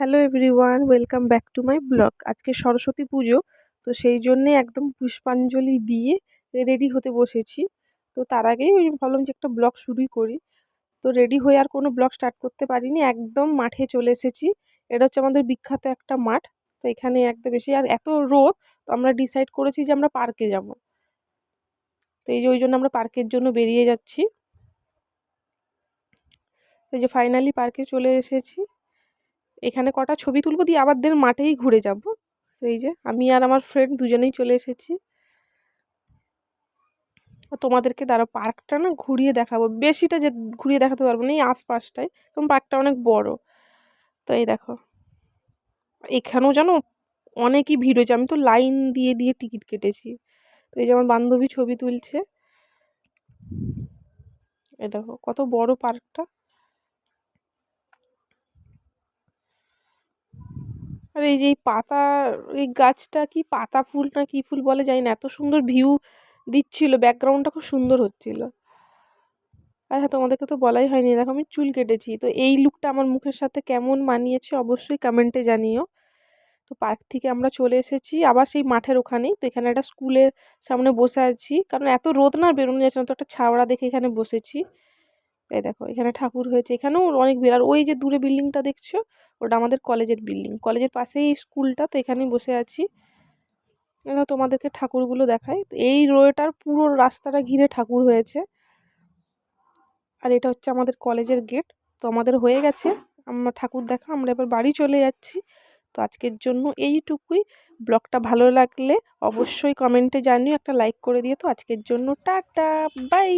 Hello everyone welcome back to my blog আজকে সরস্বতী পুজো, তো সেই জন্যে একদম পুষ্পাঞ্জলি দিয়ে রেডি হতে বসেছি। তো তার আগেই ওই ভাবলাম যে একটা ব্লগ শুরুই করি। তো রেডি হয়ে আর কোনো ব্লগ স্টার্ট করতে পারিনি, একদম মাঠে চলে এসেছি। এটা হচ্ছে আমাদের বিখ্যাত একটা মাঠ, তো এখানে একদম বেশি আর এত রোদ, তো আমরা ডিসাইড করেছি যে আমরা পার্কে যাব। তো এই যে ওই জন্য আমরা পার্কের জন্য বেরিয়ে যাচ্ছি। এই যে ফাইনালি পার্কে চলে এসেছি। এখানে কটা ছবি তুলবো দিয়ে আবার দেন মাঠেই ঘুরে যাব। এই যে আমি আর আমার ফ্রেন্ড দুজনেই চলে এসেছি। তোমাদেরকে দাঁড়া পার্কটা না ঘুরিয়ে দেখাবো। বেশিটা যে ঘুরিয়ে দেখাতে পারব না, এই আশপাশটায়। কারণ পার্কটা অনেক বড়। তো এই দেখো, এখানেও জানো অনেকই ভিড় হয়েছে। আমি তো লাইন দিয়ে দিয়ে টিকিট কেটেছি। তো এই যে আমার বান্ধবী ছবি তুলছে। এ দেখো, কত বড় পার্কটা আর এই যে পাতা, এই গাছটা কি পাতা ফুল না কি ফুল বলে জানি না, এত সুন্দর ভিউ দিচ্ছিল ব্যাকগ্রাউন্ডটা খুব সুন্দর হচ্ছিল। আর হ্যাঁ তোমাদেরকে তো বলাই হয়নি, দেখো আমি চুল কেটেছি, তো এই লুকটা আমার মুখের সাথে কেমন মানিয়েছে অবশ্যই কমেন্টে জানিও। তো পার্ক থেকে আমরা চলে এসেছি, আবার সেই মাঠের ওখানেই, তো এখানে একটা স্কুলের সামনে বসে আছি, কারণ এত রোদ না বেরোনো যাচ্ছে না তো একটা ছাওড়া দেখে এখানে বসেছি। এই দেখো, এখানে ঠাকুর হয়েছে, এখানেও অনেক ভিড় আর ওই যে দূরে বিল্ডিংটা দেখছ, ওটা আমাদের কলেজের বিল্ডিং, কলেজের পাশেই স্কুলটা, তো এখানেই বসে আছি। তোমাদেরকে ঠাকুরগুলো দেখায় এই রোয়েটার পুরো রাস্তাটা ঘিরে ঠাকুর হয়েছে। আর এটা হচ্ছে আমাদের কলেজের গেট, তো আমাদের হয়ে গেছে, আমরা ঠাকুর দেখা, আমরা এবার বাড়ি চলে যাচ্ছি। তো আজকের জন্য এইটুকুই, ব্লগটা ভালো লাগলে অবশ্যই কমেন্টে জানিও, একটা লাইক করে দিয়ে তো আজকের জন্য টাটা, বাই!